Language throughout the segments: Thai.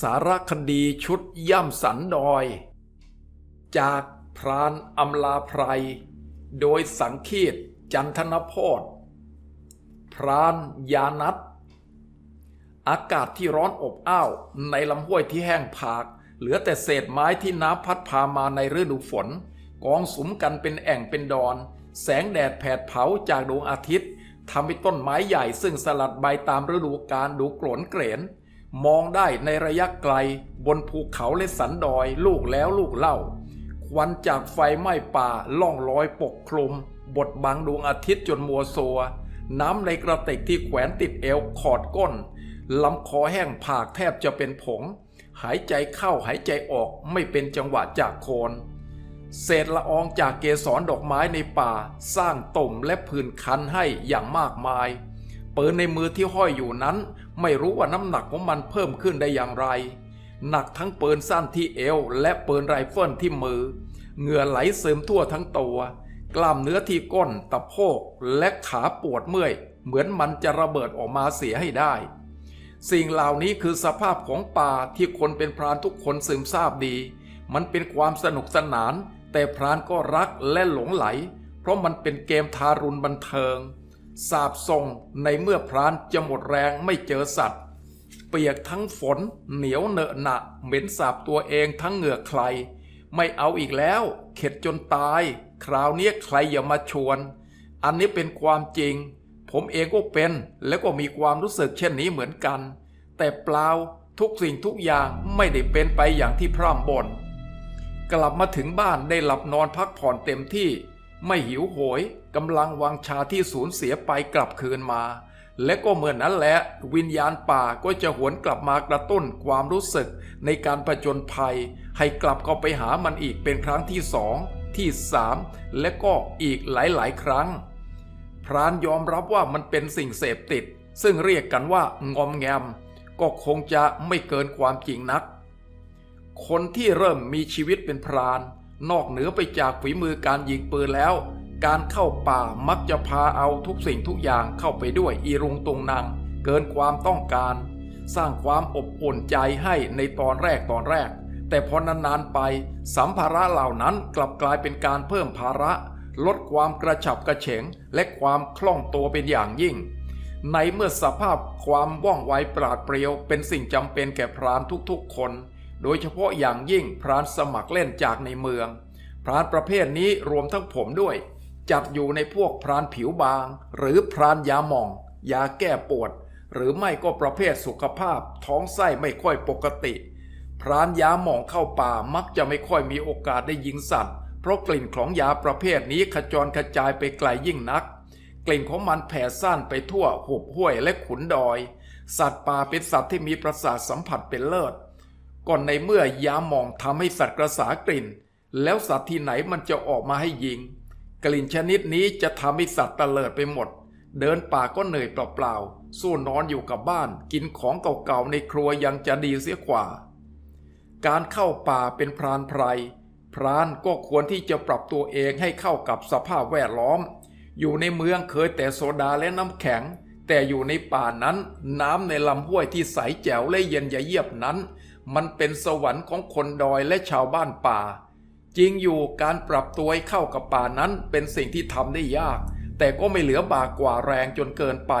สารคดีชุดย่ำสันดอย จากพรานอำลาไพร โดยสังคีตจันทนโพธพรานยานัทอากาศที่ร้อนอบอ้าวในลำห้วยที่แห้งผาก เหลือแต่เศษไม้ที่น้ำพัดพามาในฤดูฝน กองสุมกันเป็นแอ่งเป็นดอน แสงแดดแผดเผาจากดวงอาทิตย์ทำให้ต้นไม้ใหญ่ซึ่งสลัดใบตามฤดูกาลดูโกรนเกรน มองได้ในระยะไกล บนภูเขาและสันดอย ลูกแล้วลูกเล่า ควันจากไฟไหม้ป่าล่องลอยปกคลุม บดบังดวงอาทิตย์จนมัวซัว น้ำในกระติกที่แขวนติดเอวขอดก้นลำคอแห้งผากแทบจะเป็นผง หายใจเข้าหายใจออกไม่เป็นจังหวะจากโคนเศษละอองจากเกสรดอกไม้ในป่า สร้างตุ่มและผื่นคันให้อย่างมากมาย ปืนในมือที่ห้อยอยู่นั้น ไม่รู้ว่าน้ำหนักของมันเพิ่มขึ้นได้อย่างไร หนักทั้งปืนสั้นที่เอว และปืนไรเฟิลที่มือ เหงื่อไหลซึมทั่วทั้งตัว กล้ามเนื้อที่ก้นตะโพกและขาปวดเมื่อย เหมือนมันจะระเบิดออกมาเสียให้ได้ สิ่งเหล่านี้คือสภาพของป่าที่คนเป็นพรานทุกคนซึมซาบดี มันเป็นความสนุกสนาน แต่พรานก็รักและหลงไหล เพราะมันเป็นเกมทารุณบันเทิง สาบส่งในเมื่อพรานจะหมดแรงไม่เจอสัตว์ เปียกทั้งฝนเหนียวเหนอะหนะเหม็นสาบตัวเองทั้งเหงื่อใคร ไม่เอาอีกแล้ว เข็ดจนตาย คราวนี้ใครอย่ามาชวน อันนี้เป็นความจริง ผมเองก็เป็นแล้วก็มีความรู้สึกเช่นนี้เหมือนกัน แต่เปล่าทุกสิ่งทุกอย่างไม่ได้เป็นไปอย่างที่พร่ำบ่นกลับมาถึงบ้านได้หลับนอนพักผ่อนเต็มที่ ไม่หิวโหยกำลังวางชาที่สูญเสียไปกลับคืนมา และก็เหมือนนั้นแหละ วิญญาณป่าก็จะหวนกลับมากระตุ้นความรู้สึกในการผจญภัย ให้กลับเข้าไปหามันอีกเป็นครั้งที่สองที่สามและก็อีกหลายๆ ครั้ง พรานยอมรับว่ามันเป็นสิ่งเสพติด ซึ่งเรียกกันว่างอมแงม ก็คงจะไม่เกินความจริงนัก คนที่เริ่มมีชีวิตเป็นพราน นอกเหนือไปจากฝีมือการยิงปืนแล้ว การเข้าป่ามักจะพาเอาทุกสิ่งทุกอย่างเข้าไปด้วยอีรุงตุงนางเกินความต้องการ สร้างความอบอุ่นใจให้ในตอนแรกตอนแรก แต่พอนานๆไป สัมภาระเหล่านั้นกลับกลายเป็นการเพิ่มภาระ ลดความกระฉับกระเฉง และความคล่องตัวเป็นอย่างยิ่ง ในเมื่อสภาพความว่องไวปราดเปรียวเป็นสิ่งจำเป็นแก่พรานทุกๆคน โดยเฉพาะอย่างยิ่งพรานสมัครเล่นจากในเมือง พรานประเภทนี้รวมทั้งผมด้วย จัดอยู่ในพวกพรานผิวบาง หรือพรานยาหม่อง ยาแก้ปวด หรือไม่ก็ประเภทสุขภาพ ท้องไส้ไม่ค่อยปกติ พรานยาหม่องเข้าป่ามักจะไม่ค่อยมีโอกาสได้ยิงสัตว์ เพราะกลิ่นของยาประเภทนี้ขจรกระจายไปไกลยิ่งนัก กลิ่นของมันแผ่ซ่านไปทั่วหุบห้วยและขุนดอย สัตว์ป่าเป็นสัตว์ที่มีประสาทสัมผัสเป็นเลิศ ก่อนในเมื่อยาหมองทำให้สัตว์กระสากลิ่น แล้วสัตว์ที่ไหนมันจะออกมาให้ยิง กลิ่นชนิดนี้จะทำให้สัตว์ตะเลิดไปหมด เดินป่าก็เหนื่อยเปล่าๆสู้นอนอยู่กับบ้าน กินของเก่าๆในครัวยังจะดีเสียกว่า การเข้าป่าเป็นพรานไพรพรานก็ควรที่จะปรับตัวเองให้เข้ากับสภาพแวดล้อม อยู่ในเมืองเคยแต่โซดาและน้ำแข็ง แต่อยู่ในป่านั้น น้ำในลำห้วยที่ใสแจ๋วและเย็นยะเยียบนั้น มันเป็นสวรรค์ของคนดอยและชาวบ้านป่า จริงอยู่การปรับตัวให้เข้ากับป่านั้นเป็นสิ่งที่ทำได้ยาก แต่ก็ไม่เหลือบากกว่าแรงจนเกินไป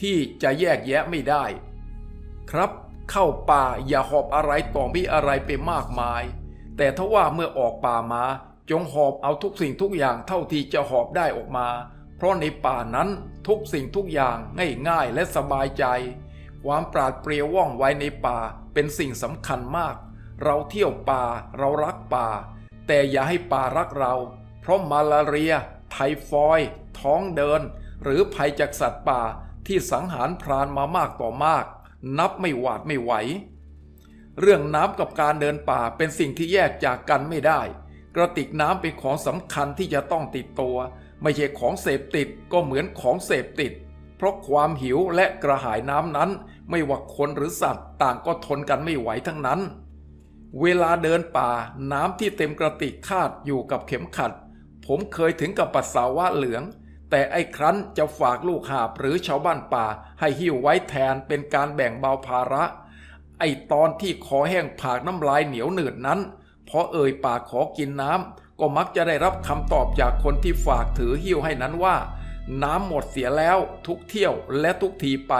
ที่จะแยกแยะไม่ได้ ครับเข้าป่าอย่าหอบอะไรต่อมีอะไรไปมากมาย แต่ถ้าว่าเมื่อออกป่ามาจงหอบเอาทุกสิ่งทุกอย่างเท่าที่จะหอบได้ออกมา เพราะในป่านั้นทุกสิ่งทุกอย่างง่ายๆและสบายใจ ความปราดเปรียวว่องไวในป่าเป็นสิ่งสำคัญมาก เราเที่ยวป่าเรารักป่า แต่อย่าให้ป่ารักเรา เพราะมาลาเรีย ไทฟอยท้องเดิน หรือภัยจากสัตว์ป่าที่สังหารพรานมามากต่อมาก นับไม่หวาดไม่ไหว เรื่องน้ำกับการเดินป่าเป็นสิ่งที่แยกจากกันไม่ได้ กระติกน้ำเป็นของสำคัญที่จะต้องติดตัว ไม่ใช่ของเสพติดก็เหมือนของเสพติด เพราะความหิวและกระหายน้ำนั้น ไม่ว่าคนหรือสัตว์ต่างก็ทนกันไม่ไหวทั้งนั้น เวลาเดินป่าน้ำที่เต็มกระติกคาดอยู่กับเข็มขัด ผมเคยถึงกับปัสสาวะเหลือง แต่ไอ้ครั้นจะฝากลูกหาบหรือชาวบ้านป่า ให้หิ้วไว้แทนเป็นการแบ่งเบาภาระไไอตอนที่คอแห้งผากน้ำลายเหนียวหนืดนั้นพอเอ่ยปากขอกินน้ำก็มักจะได้รับคำตอบจากคนที่ฝากถือหิ้วให้นั้นว่า น้ำหมดเสียแล้วทุกเที่ยวและทุกทีไป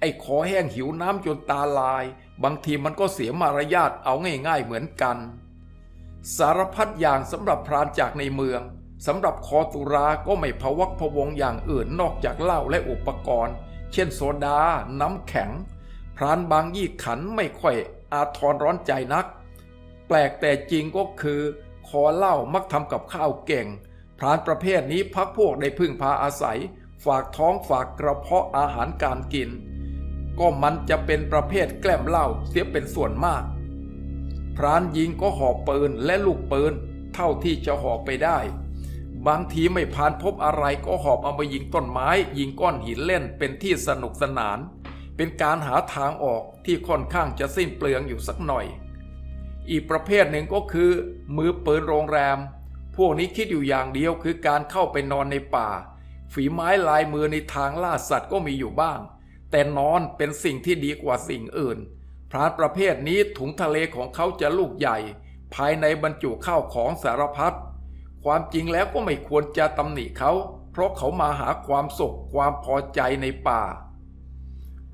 ไอ้คอแห้งหิวน้ำจนตาลาย บางทีมันก็เสียมารยาทเอาง่ายๆเหมือนกัน สารพัดอย่างสำหรับพรานจากในเมืองสำหรับคอตุราก็ไม่พวักพวงอย่างอื่นนอกจากเหล้าและอุปกรณ์ เช่นโซดา น้ำแข็ง พรานบางยี่ขันไม่ค่อยอาทรร้อนใจนัก แปลกแต่จริงก็คือ คอเหล้ามักทำกับข้าวเก่ง พรานประเภทนี้พักพวกได้พึ่งพาอาศัย ฝากท้องฝากกระเพาะอาหารการกิน ก็มันจะเป็นประเภทแกล้มเหล้าเสียเป็นส่วนมาก พรานยิงก็หอบปืนและลูกปืนเท่าที่จะหอบไปได้ บางทีไม่ผ่านพบอะไรก็หอบเอามายิงต้นไม้ ยิงก้อนหินเล่นเป็นที่สนุกสนาน เป็นการหาทางออกที่ค่อนข้างจะสิ้นเปลืองอยู่สักหน่อย อีกประเภทหนึ่งก็คือ มือปืนโรงแรม พวกนี้คิดอยู่อย่างเดียวคือการเข้าไปนอนในป่า ฝีไม้ลายมือในทางล่าสัตว์ก็มีอยู่บ้าง แต่นอนเป็นสิ่งที่ดีกว่าสิ่งอื่น พรานประเภทนี้ถุงทะเลของเขาจะลูกใหญ่ ภายในบรรจุข้าวของสารพัดความจริงแล้วก็ไม่ควรจะตำหนิเขา เพราะเขามาหาความสุขความพอใจในป่า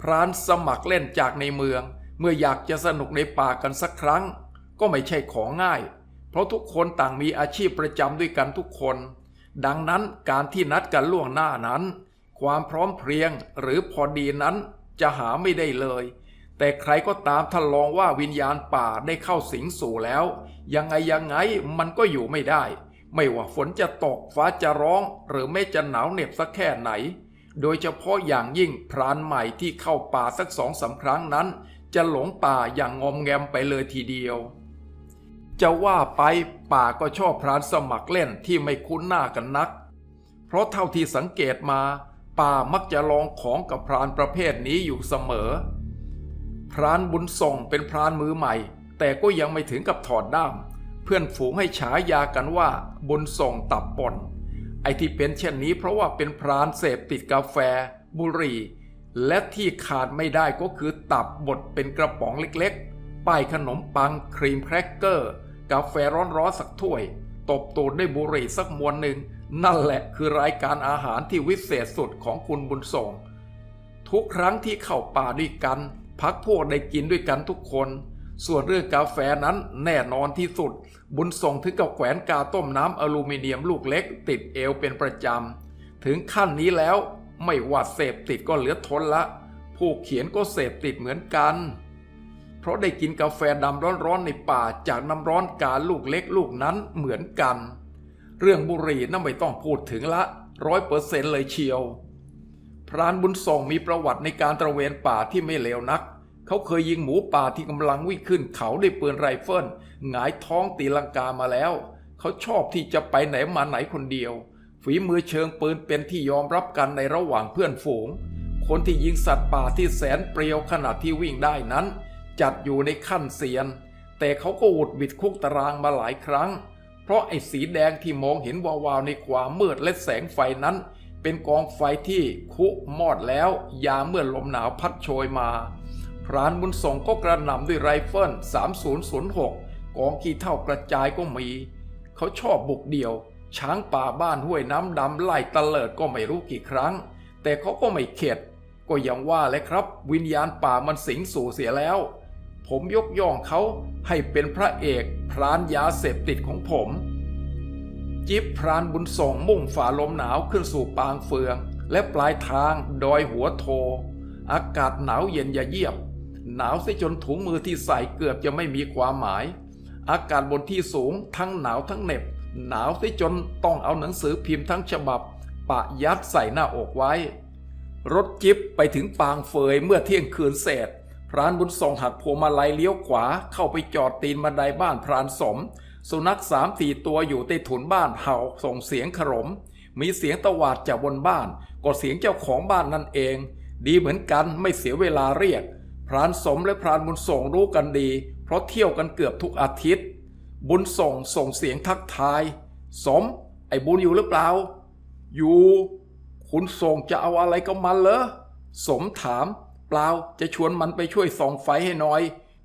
พรานสมัครเล่นจากในเมือง เมื่ออยากจะสนุกในป่ากันสักครั้ง ก็ไม่ใช่ของง่าย เพราะทุกคนต่างมีอาชีพประจำด้วยกันทุกคน ดังนั้นการที่นัดกันล่วงหน้านั้น ความพร้อมเพรียงหรือพอดีนั้นจะหาไม่ได้เลย แต่ใครก็ตามถ้าลองว่าวิญญาณป่าได้เข้าสิงสู่แล้ว ยังไงยังไงมันก็อยู่ไม่ได้ ไม่ว่าฝนจะตกฟ้าจะร้อง หรือแม้จะหนาวเหน็บสักแค่ไหน โดยเฉพาะอย่างยิ่งพรานใหม่ที่เข้าป่าสักสองสาครั้งนั้น จะหลงป่าอย่างงอมแงมไปเลยทีเดียวจะว่าไปป่าก็ชอบพรานสมัครเล่นที่ไม่คุ้นหน้ากันนัก เพราะเท่าที่สังเกตมา ป่ามักจะลองของกับพรานประเภทนี้อยู่เสมอ พรานบุญส่งเป็นพรานมือใหม่ แต่ก็ยังไม่ถึงกับถอดด้าม เพื่อนฝูงให้ฉายากันว่าบุญส่งตับป่นไอที่เป็นเช่นนี้เพราะว่าเป็นพรานเสพติดกาแฟ บุหรี่ และที่ขาดไม่ได้ก็คือตับบดเป็นกระป๋องเล็กๆ ป้ายขนมปังครีมแครกเกอร์ กาแฟร้อนๆสักถ้วย ตบตูดด้วยบุหรี่สักมวนหนึ่ง นั่นแหละคือรายการอาหารที่วิเศษสุดของคุณบุญส่ง ทุกครั้งที่เข้าป่าด้วยกัน พักพวกได้กินด้วยกันทุกคน ส่วนเรื่องกาแฟนั้นแน่นอนที่สุด บุญส่งถึงกับแขวนกาต้มน้ำอลูมิเนียมลูกเล็ก ติดเอวเป็นประจำ ถึงขั้นนี้แล้วไม่ว่าเสพติดก็เหลือทนละ ผู้เขียนก็เสพติดเหมือนกัน เพราะได้กินกาแฟดำร้อนๆในป่าจากน้ำร้อนกาลูกเล็กลูกนั้นเหมือนกัน เรื่องบุหรี่น่าไม่ต้องพูดถึงละร้อยเปอร์เซ็นต์เลยเชียว พรานบุญส่งมีประวัติในการตระเวนป่าที่ไม่เลวนัก เขาเคยยิงหมูป่าที่กำลังวิ่งขึ้นเขาด้วยปืนไรเฟิลหงายท้องตีลังกามาแล้ว เขาชอบที่จะไปไหนมาไหนคนเดียว ฝีมือเชิงปืนเป็นที่ยอมรับกันในระหว่างเพื่อนฝูง คนที่ยิงสัตว์ป่าที่แสนเปรียวขนาดที่วิ่งได้นั้น จัดอยู่ในขั้นเซียน แต่เขาก็อุดบิดคุกตารางมาหลายครั้ง เพราะไอ้สีแดงที่มองเห็นวาวๆในความมืดและแสงไฟนั้น เป็นกองไฟที่คุมอดแล้วยามเมื่อลมหนาวพัดโชยมา พรานบุญส่งก็กระหน่ำด้วยไรเฟิล3006 กองขี้เท่ากระจายก็มี เขาชอบบุกเดี่ยว ช้างป่าบ้านห้วยน้ำดำไล่ตะเลิดก็ไม่รู้กี่ครั้ง แต่เขาก็ไม่เข็ด ก็ยังว่าเลยครับ วิญญาณป่ามันสิงสู่เสียแล้ว ผมยกย่องเขาให้เป็นพระเอกพรานยาเสพติดของผม จิบพรานบุญส่งมุ่งฝ่าลมหนาวขึ้นสู่ปางเฟือง และปลายทางดอยหัวโท อากาศหนาวเย็นอย่าเยียบ หนาวซะจนถุงมือที่ใส่เกือบจะไม่มีความหมาย อากาศบนที่สูงทั้งหนาวทั้งเหน็บ หนาวซะจนต้องเอาหนังสือพิมพ์ทั้งฉบับ ปะยัดใส่หน้าอกไว้ รถจิ๊บไปถึงปางเฟยเมื่อเที่ยงคืนเศษ พรานบุญส่งหักพวงมาลัยเลี้ยวขวาเข้าไปจอดตีนบันไดบ้านพรานสม สุนัขสามสี่ตัวอยู่ใต้ถุนบ้านเห่าส่งเสียงขรม มีเสียงตวาดจากบนบ้าน ก็เสียงเจ้าของบ้านนั่นเอง ดีเหมือนกันไม่เสียเวลาเรียก พรานสมและพรานบุญส่งรู้กันดี เพราะเที่ยวกันเกือบทุกอาทิตย์ บุญส่งส่งเสียงทักทาย สม ไอ้บุญอยู่หรือเปล่า อยู่ คุณส่งจะเอาอะไรกับมันเหรอสมถาม ปล่าจะชวนมันไปช่วยส่องไฟให้น่อย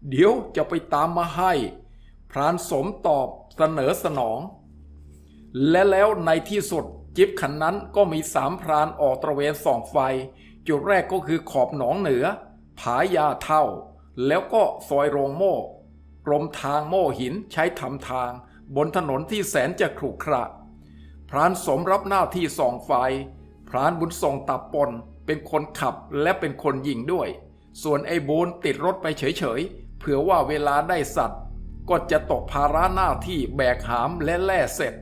เดี๋ยวจะไปตามมาให้ พรานสมตอบเสนอสนอง และแล้วในที่สุดจิบคันนั้นก็มีสามพรานออกตระเวนส่องไฟ จุดแรกก็คือขอบหนองเหนือ ผายาเท่า แล้วก็ซอยโรงโม่กรมทางโม่หินใช้ทำทาง บนถนนที่แสนจะขรุขระ พรานสมรับหน้าที่ส่องไฟ พรานบุญส่งตับปน เป็นคนขับและเป็นคนยิงด้วย ส่วนไอ้บูนติดรถไปเฉยๆ เผื่อว่าเวลาได้สัตว์ ก็จะตกภาระหน้าที่แบกหามและแล่เสร็จ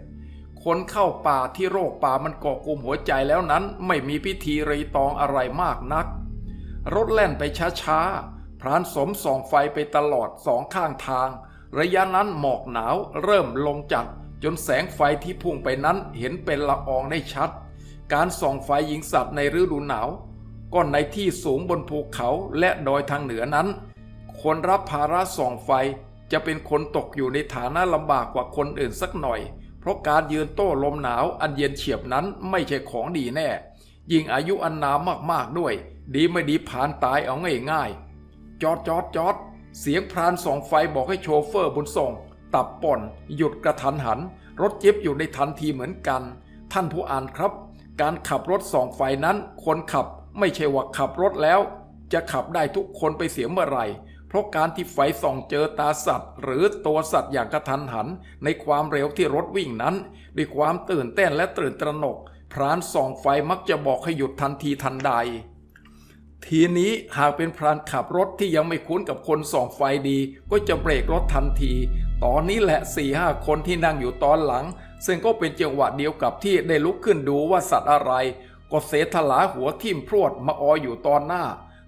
คนเข้าป่าที่โรคป่ามันก่อกลุมหัวใจแล้วนั้นไม่มีพิธีรีตองอะไรมากนัก รถแล่นไปช้าๆ พรานสมส่องไฟไปตลอดสองข้างทาง ระยะนั้นหมอกหนาวเริ่มลงจัดจนแสงไฟที่พุ่งไปนั้นเห็นเป็นละอองได้ชัด การส่องไฟยิงสัตว์ในฤดูหนาวก็ในที่สูงบนภูเขาและดอยทางเหนือนั้น คนรับภาระส่องไฟจะเป็นคนตกอยู่ในฐานะลำบากกว่าคนอื่นสักหน่อย เพราะการยืนโต้ลมหนาวอันเย็นเฉียบนั้นไม่ใช่ของดีแน่ ยิ่งอายุอันนามมากๆด้วย ดีไม่ดีผ่านตายเอาง่ายๆจอดจอดจอดเสียงพรานส่องไฟบอกให้โชเฟอร์บุญส่ง ตับป่อน หยุดกระทันหัน รถจิบอยู่ในทันทีเหมือนกัน ท่านผู้อ่านครับ การขับรถส่องไฟนั้นคนขับไม่ใช่ว่าขับรถแล้ว จะขับได้ทุกคนไปเสียเมื่อไหร่ เพราะการที่ไฟส่องเจอตาสัตว์ หรือตัวสัตว์อย่างกระทันหัน ในความเร็วที่รถวิ่งนั้น ด้วยความตื่นเต้นและตื่นตระหนก พรานส่องไฟมักจะบอกให้หยุดทันทีทันใด ทีนี้หากเป็นพรานขับรถที่ยังไม่คุ้นกับคนส่องไฟดี ก็จะเบรกรถทันที ตอนนี้แหละสี่ห้าคนที่นั่งอยู่ตอนหลัง ซึ่งก็เป็นจังหวะเดียวกับที่ได้ลุกขึ้นดูว่าสัตว์อะไร ก็เสถลาหัวทิ่มพรวดมาอออยู่ตอนหน้า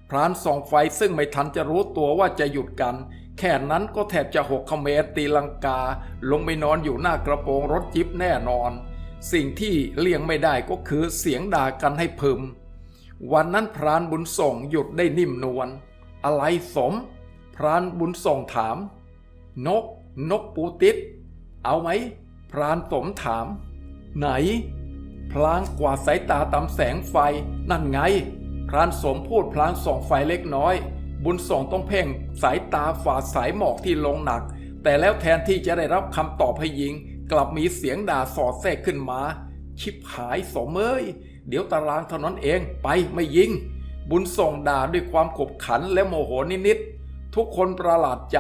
พรานส่องไฟซึ่งไม่ทันจะรู้ตัวว่าจะหยุดกัน แค่นั้นก็แทบจะหกเขมรตีลังกา ลงไปนอนอยู่หน้ากระโปรงรถจิบแน่นอน สิ่งที่เลี่ยงไม่ได้ก็คือเสียงด่ากันให้พึมวันนั้นพรานบุญส่งหยุดได้นิ่มนวลอะไรสม พรานบุญส่งถาม นก นกปูติดเอาไหม พรานสมถาม ไหน พลางกวาดสายตาตามแสงไฟ นั่นไง พรานสมพูดพลางส่องไฟเล็กน้อย บุญส่งต้องเพ่งสายตาฝ่าสายหมอกที่ลงหนัก แต่แล้วแทนที่จะได้รับคำตอบให้ยิง กลับมีเสียงด่าสอดแทรกขึ้นมา ชิบหายสมเอ้ยเดี๋ยวตารางเท่านั้นเองไปไม่ยิง บุญส่งด่าด้วยความขบขันและโมโหนิดๆ ทุกคนประหลาดใจ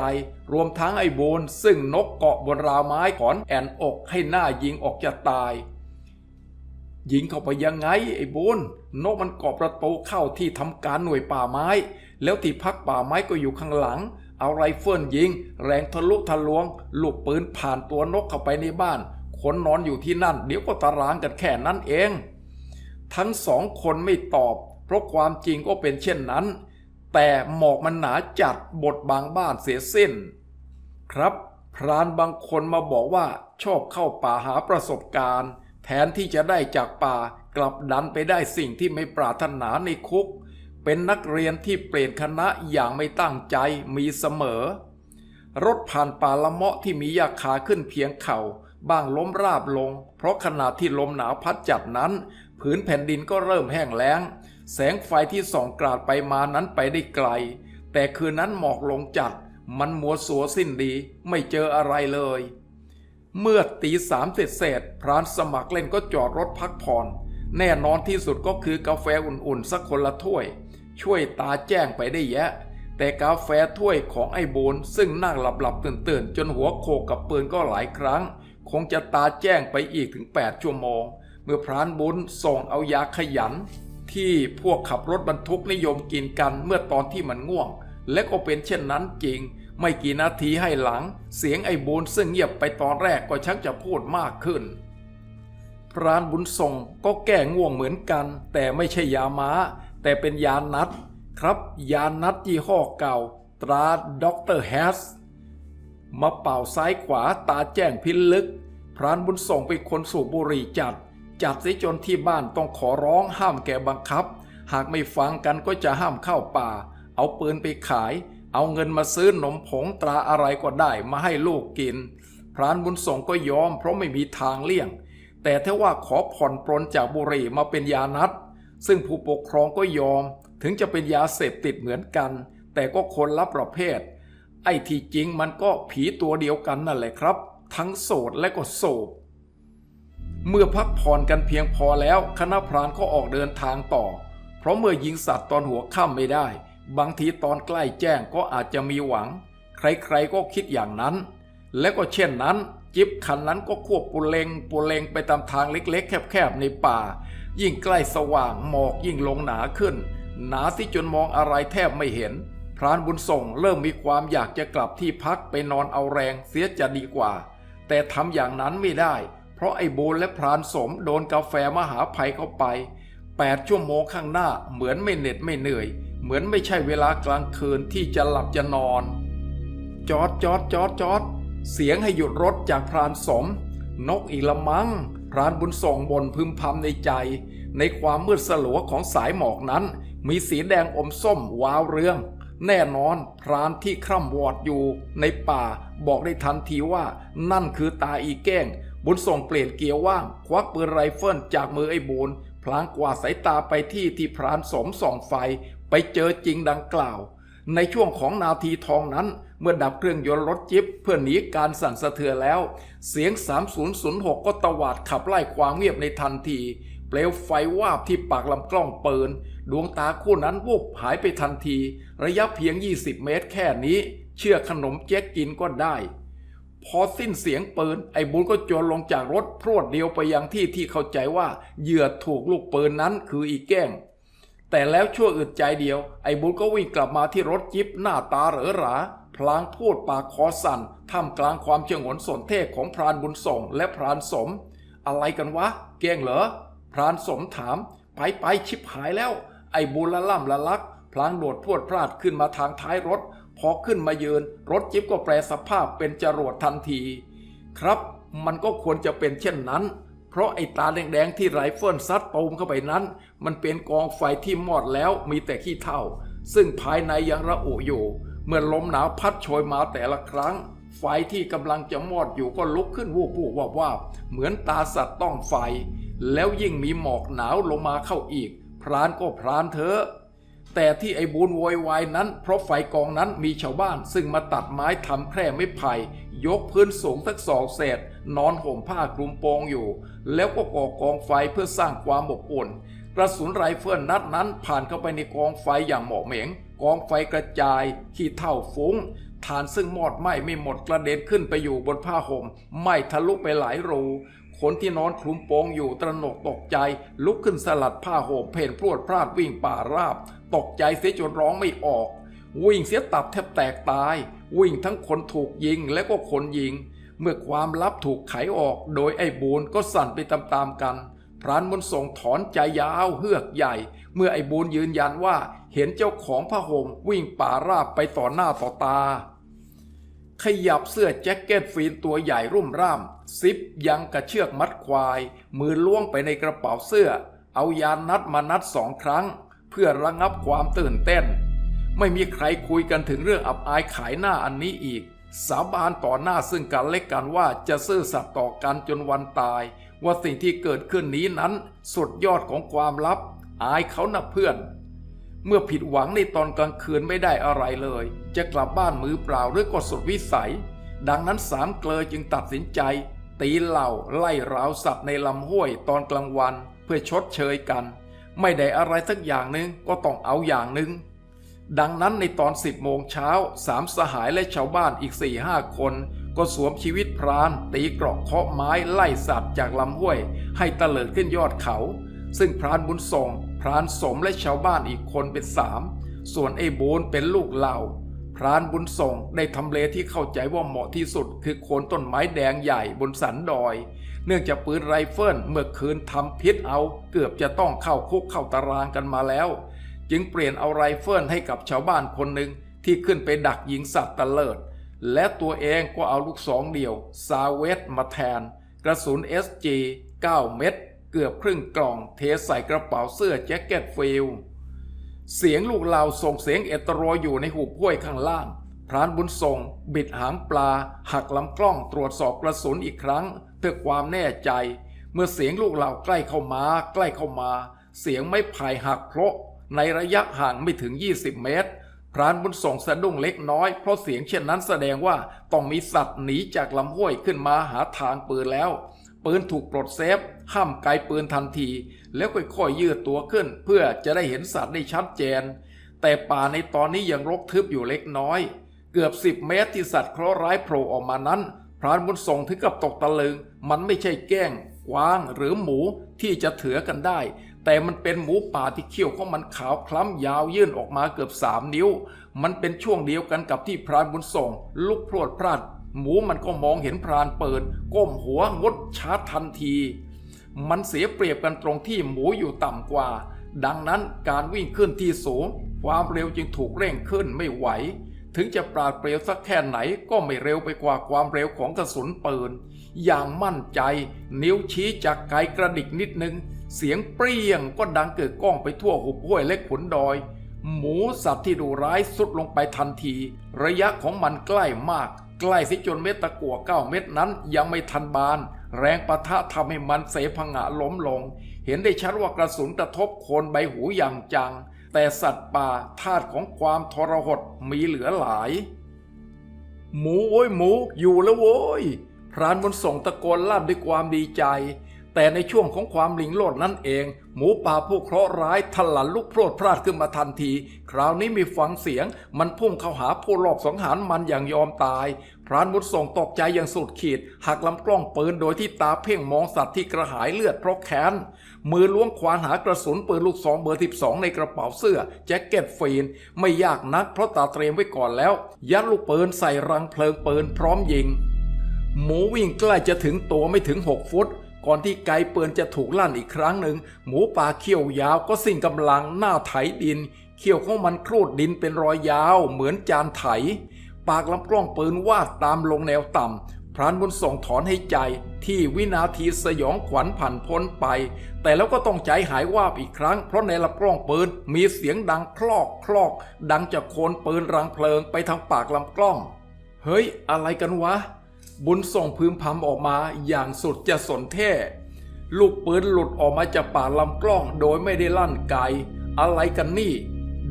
รวมทั้งไอ้โบนซึ่งนกเกาะบนราวไม้ขอนแอนอกให้หน้ายิงออกจะตาย ยิงเข้าไปยังไงไอ้โบนนกมันเกาะประตูเข้าที่ทำการหน่วยป่าไม้ แล้วที่พักป่าไม้ก็อยู่ข้างหลัง เอาไรเฟิลยิง แรงทะลุทะลวง ลูกปืนผ่านตัวนกเข้าไปในบ้านคนนอนอยู่ที่นั่น เดี๋ยวก็ตารางกันแค่นั้นเอง ทั้งสองคนไม่ตอบ เพราะความจริงก็เป็นเช่นนั้น แต่หมอกมันหนาจัดบดบางบ้านเสียสิ้น ครับ พรานบางคนมาบอกว่าชอบเข้าป่าหาประสบการณ์ แทนที่จะได้จากป่ากลับดันไปได้สิ่งที่ไม่ปรารถนาในคุก เป็นนักเรียนที่เปลี่ยนคณะอย่างไม่ตั้งใจมีเสมอ รถผ่านป่าละเมาะที่มีหญ้าคาขึ้นเพียงเข่าบ้างล้มราบลง เพราะขณะที่ลมหนาวพัดจัดนั้น ผืนแผ่นดินก็เริ่มแห้งแล้ง แสงไฟที่ส่องกราดไปมานั้นไปได้ไกล แต่คืนนั้นหมอกลงจัด มันมัวสัวสิ้นดีไม่เจออะไรเลย เมื่อตีสามเสร็จเสร็จพรานสมัครเล่นก็จอดรถพักผ่อน แน่นอนที่สุดก็คือกาแฟอุ่นๆ สักคนละถ้วย ช่วยตาแจ้งไปได้แยะ แต่กาแฟถ้วยของไอ้โบนซึ่งนั่งหลับๆตื่นๆ จนหัวโขกกับปืนก็หลายครั้ง คงจะตาแจ้งไปอีกถึง 8 ชั่วโมง เมื่อพรานบุญส่งเอายาขยัน ที่พวกขับรถบรรทุกนิยมกินกันเมื่อตอนที่มันง่วง และก็เป็นเช่นนั้นจริง ไม่กี่นาทีให้หลัง เสียงไอ้บูนซึ่งเงียบไปตอนแรกก็ชักจะพูดมากขึ้นพรานบุญส่งก็แก้ง่วงเหมือนกัน แต่ไม่ใช่ยาม้า แต่เป็นยานัด ครับ ยานัดยี่ห้อเก่า ตราด็อกเตอร์แฮสมาเป่าซ้ายขวาตาแจ้งพิลึก พรานบุญส่งเป็นคนสูบบุหรี่จัด จัดเสียจนที่บ้านต้องขอร้องห้ามแกบังคับ หากไม่ฟังกันก็จะห้ามเข้าป่า เอาปืนไปขาย เอาเงินมาซื้อนมผงตราอะไรก็ได้มาให้ลูกกิน พรานบุญส่งก็ยอมเพราะไม่มีทางเลี่ยง แต่ถ้าว่าขอผ่อนปรนจากบุหรี่มาเป็นยานัด ซึ่งผู้ปกครองก็ยอม ถึงจะเป็นยาเสพติดเหมือนกัน แต่ก็คนละประเภท ไอ้ที่จริงมันก็ผีตัวเดียวกันนั่นแหละครับ ทั้งโสดและก็โศก เมื่อพักผ่อนกันเพียงพอแล้วคณะพรานก็ออกเดินทางต่อ เพราะเมื่อยิงสัตว์ตอนหัวค่ำไม่ได้ บางทีตอนใกล้แจ้งก็อาจจะมีหวัง ใครๆก็คิดอย่างนั้น และก็เช่นนั้น จิบคันนั้นก็ควบปุเลงปุเลงไปตามทางเล็กๆ แคบๆในป่า ยิ่งใกล้สว่างหมอกยิ่งลงหนาขึ้น หนาที่จนมองอะไรแทบไม่เห็น พรานบุญส่งเริ่มมีความอยากจะกลับที่พักไปนอนเอาแรงเสียจะดีกว่า แต่ทำอย่างนั้นไม่ได้ เพราะไอ้โบนและพรานสมโดนกาแฟมหาภัยเข้าไป 8 ชั่วโมงข้างหน้าเหมือนไม่เหน็ดไม่เหนื่อย เหมือนไม่ใช่เวลากลางคืนที่จะหลับจะนอน จอดจอดจอดจอดเสียงให้หยุดรถจากพรานสม นกอีละมัง้งพรานบุญส่งบนพึมพำในใจ ในความมืดสลัวของสายหมอกนั้น มีสีแดงอมส้มวาวเรือง แน่นอนพรานที่คร่ำวอดอยู่ในป่าบอกได้ทันทีว่านั่นคือตาอีแก้ง บุญส่งเปลี่ยนเกียร์ว่าง ควักปืนไรเฟิลจากมือไอ้บูนพลางกวาดสายตาไปที่ที่พรานสมส่องไฟ ไปเจอจริงดังกล่าว ในช่วงของนาทีทองนั้น เมื่อดับเครื่องยนต์รถจิ๊บเพื่อหนีการสั่นสะเทือนแล้ว เสียง 3006 ก็ตวาดขับไล่ความเงียบในทันที เปลวไฟวาบที่ปากลำกล้องปืน ดวงตาคู่นั้นวูบหายไปทันที ระยะเพียง 20 เมตรแค่นี้ เชื่อขนมเจ๊กกินก็ได้ พอสิ้นเสียงปืน ไอ้บุญก็โจรลงจากรถพรวดเดียวไปยังที่ที่เข้าใจว่าเหยื่อถูกลูกปืนนั้นคืออีแก้ง แต่แล้วชั่วอึดใจเดียว ไอ้บุญก็วิ่งกลับมาที่รถจิบหน้าตาเหรอหราพลางพูดปากคอสั่นท่ามกลางความเจงหนสนเทศของพรานบุญส่งและพรานสม อะไรกันวะ แก้งเหรอพรานสมถาม ไปไปชิบหายแล้ว ไอ้บุญละล่ำละลักพลางโดดพรวดพลาดขึ้นมาทางท้ายรถ พอขึ้นมายืน รถจิ๊บก็แปลสภาพเป็นจรวดทันที ครับมันก็ควรจะเป็นเช่นนั้น เพราะไอ้ตาแดงๆที่ไรเฟิลซัดตูมเข้าไปนั้น มันเป็นกองไฟที่มอดแล้วมีแต่ขี้เถ้า ซึ่งภายในยังระอุอยู่ เมื่อลมหนาวพัดโชยมาแต่ละครั้ง ไฟที่กำลังจะมอดอยู่ก็ลุกขึ้นวูบวูบวาบวาบเหมือนตาสัตว์ต้องไฟ แล้วยิ่งมีหมอกหนาวลงมาเข้าอีก พรานก็พรานเถอะ แต่ที่ไอ้บูนโวยวายนั้น เพราะไฟกองนั้นมีชาวบ้าน ซึ่งมาตัดไม้ทำแคร่ไม้ไผ่ยกพื้นสูงสักสองเศษ นอนห่มผ้าคลุมโปงอยู่ แล้วก็ก่อกองไฟเพื่อสร้างความอบอุ่น กระสุนไรเฟิลนัดนั้นผ่านเข้าไปในกองไฟอย่างเหมาะเหมงกองไฟกระจาย ขี้เท่าฟุ้งฐานซึ่งมอดไหม้ไม่หมดกระเด็นขึ้นไปอยู่บนผ้าห่มไหม้ทะลุไปหลายรูคนที่นอนคลุมโปงอยู่ตระหนกตกใจ ลุกขึ้นสลัดผ้าห่มเพ่นพรวดพลาดวิ่งป่าราบ ตกใจเสียจนร้องไม่ออก วิ่งเสียตับแทบแตกตาย วิ่งทั้งคนถูกยิงและก็คนยิง เมื่อความลับถูกไขออก โดยไอ้บูนก็สั่นไปตามๆกัน พรานบุญส่งถอนใจยาวเฮือกใหญ่ เมื่อไอ้บูนยืนยันว่าเห็นเจ้าของผ้าห่มวิ่งป่าราบไปต่อหน้าต่อตาขยับเสื้อแจ็คเก็ตฟีนตัวใหญ่รุ่มร่ามซิปยังกระเชือกมัดควาย มือล้วงไปในกระเป๋าเสื้อ เอายานัดมานัดสองครั้ง เพื่อระงับความตื่นเต้น ไม่มีใครคุยกันถึงเรื่องอับอายขายหน้าอันนี้อีก สาบานต่อหน้าซึ่งกันและกันว่าจะซื่อสัตย์ต่อกันจนวันตาย ว่าสิ่งที่เกิดขึ้นนี้นั้น สุดยอดของความลับ อายเขานะเพื่อน เมื่อผิดหวังในตอนกลางคืนไม่ได้อะไรเลย จะกลับบ้านมือเปล่าหรือก็สุดวิสัย ดังนั้นสามเกลอจึงตัดสินใจตีเหล่าไล่ราวสัตว์ในลำห้วยตอนกลางวัน เพื่อชดเชยกัน ไม่ได้อะไรสักอย่างหนึ่งก็ต้องเอาอย่างหนึ่งดังนั้นในตอนสิบโมงเช้าสามสหายและชาวบ้านอีกสี่ห้าคน ก็สวมชีวิตพราน ตีเกราะเคาะไม้ไล่สัตว์จากลำห้วย ให้ตะเลิดขึ้นยอดเขา ซึ่งพรานบุญส่ง พรานสมและชาวบ้านอีกคนเป็นสามส่วนไอ้โบนเป็นลูกเหล่า พรานบุญส่งได้ทำเลที่เข้าใจว่าเหมาะที่สุด คือโคนต้นไม้แดงใหญ่บนสันดอย เนื่องจากปืนไรเฟิลเมื่อคืนทำพิษเอา เกือบจะต้องเข้าคุกเข้าตารางกันมาแล้ว จึงเปลี่ยนเอาไรเฟิลให้กับชาวบ้านคนหนึ่งที่ขึ้นไปดักยิงสัตว์ตะเลิด และตัวเองก็เอาลูกสองเดี่ยว ซาเวตมาแทน กระสุน SG 9 เม็ดเกือบครึ่งกล่องเทใส่กระเป๋าเสื้อแจ็คเก็ตฟิลเสียงลูกเหล่าส่งเสียงเอตโรอยู่ในหูห้วยข้างล่าง พรานบุญส่งบิดหางปลา หักลำกล้องตรวจสอบกระสุนอีกครั้ง เพื่อความแน่ใจ เมื่อเสียงลูกเหล่าใกล้เข้ามา ใกล้เข้ามา เสียงไม้ไผ่หักเพราะในระยะห่างไม่ถึง 20 เมตร พรานบุญส่งสะดุ้งเล็กน้อย เพราะเสียงเช่นนั้นแสดงว่าต้องมีสัตว์หนีจากลำห้วยขึ้นมาหาทางปืนแล้ว ปืนถูกปลดเซฟ ห้ามไกลปืนทันที แล้วค่อยๆยืดตัวขึ้น เพื่อจะได้เห็นสัตว์ได้ชัดเจน แต่ป่าในตอนนี้ยังรกทึบอยู่เล็กน้อย เกือบสิบเมตรที่สัตว์เคราะห์ร้ายโผล่ออกมานั้น พรานบุญส่งถึงกับตกตะลึง มันไม่ใช่แก้งกวางหรือหมูที่จะเถือกันได้ แต่มันเป็นหมูป่าที่เขี้ยวของมันขาวคล้ำยาวยื่นออกมาเกือบสามนิ้ว มันเป็นช่วงเดียวกันกับที่พรานบุญส่ง ลุกพรวดพลาด หมูมันก็มองเห็นพรานเปิด ก้มหัวงดชาร์จทันที มันเสียเปรียบกันตรงที่หมูอยู่ต่ำกว่า ดังนั้นการวิ่งขึ้นที่สูง ความเร็วจึงถูกเร่งขึ้นไม่ไหว ถึงจะปราดเปรียวสักแค่ไหนก็ไม่เร็วไปกว่าความเร็วของกระสุนปืน อย่างมั่นใจนิ้วชี้จากไกลกระดิกนิดนึง เสียงเปรี้ยงก็ดังเกิดก้องไปทั่วหุบห้วยเล็กขุนดอย หมูสัตว์ที่ดูร้ายสุดลงไปทันที ระยะของมันใกล้มาก ใกล้สิจนเม็ดตะกั่วเก้าเม็ดนั้นยังไม่ทันบาน แรงปะทะทำให้มันเสพงะล้มลง เห็นได้ชัดว่ากระสุนกระทบโคนใบหูอย่างจัง แต่สัตว์ป่าธาตุของความทรหดมีเหลือหลาย หมูโว้ยหมูอยู่แล้วโว้ยพรานบนส่งตะโกนลั่นด้วยความดีใจ แต่ในช่วงของความหลิงโลดนั่นเอง หมูป่าผู้เคราะห์ร้ายทลันลุกโพรดพลาดขึ้นมาทันที คราวนี้มีฟังเสียง มันพุ่งเข้าหาผู้รอบสังหารมันอย่างยอมตาย พรานบุญส่งตกใจอย่างสุดขีด หักลำกล้องปืนโดยที่ตาเพ่งมองสัตว์ที่กระหายเลือดเพราะแค้น มือล้วงควานหากระสุนปืนลูกซองเบอร์ 12 ในกระเป๋าเสื้อ แจ็คเก็ตฟีน ไม่ยากนักเพราะตาเตรียมไว้ก่อนแล้ว ยัดลูกปืนใส่รังเพลิงปืนพร้อมยิง หมูวิ่งใกล้จะถึงตัวไม่ถึง 6 ฟุต ก่อนที่ไกปืนจะถูกลั่นอีกครั้งหนึ่ง หมูป่าเขี้ยวยาวก็สิ้นกำลังหน้าไถดิน เขี้ยวของมันครูดดินเป็นรอยยาว เหมือนจานไถ ปากลำกล้องปืนวาดตามลงแนวต่ำ พรานบุญส่งถอนให้ใจที่วินาทีสยองขวัญผ่านพ้นไป แต่แล้วก็ต้องใจหายวาบอีกครั้ง เพราะในลำกล้องปืนมีเสียงดังคลอกคลอก ดังจากโคนปืนรังเพลิงไปทางปากลำกล้อง เฮ้ย อะไรกันวะ บุญส่งพึมพำออกมาอย่างสุดจะสนเท่ ลูกปืนหลุดออกมาจากปากลำกล้องโดยไม่ได้ลั่นไกลอะไรกันนี่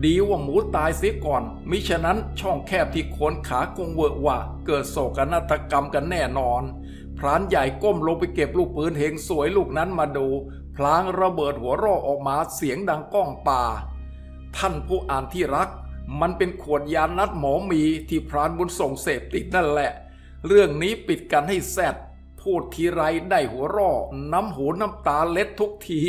ดีว่าหมูตายเสียก่อน มิฉะนั้นช่องแคบที่โคนขาคงเวอะหวะ เกิดโศกนาฏกรรมกันแน่นอน พรานใหญ่ก้มลงไปเก็บลูกปืนเฮงสวยลูกนั้นมาดู พลางระเบิดหัวรอออกมาเสียงดังก้องป่า ท่านผู้อ่านที่รัก มันเป็นขวดยานัดหมอมีที่พรานบุญส่งเสพติดนั่นแหละ เรื่องนี้ปิดกันให้แซดพูดทีไรได้หัวร่อ น้ำหูน้ำตาเล็ดทุกที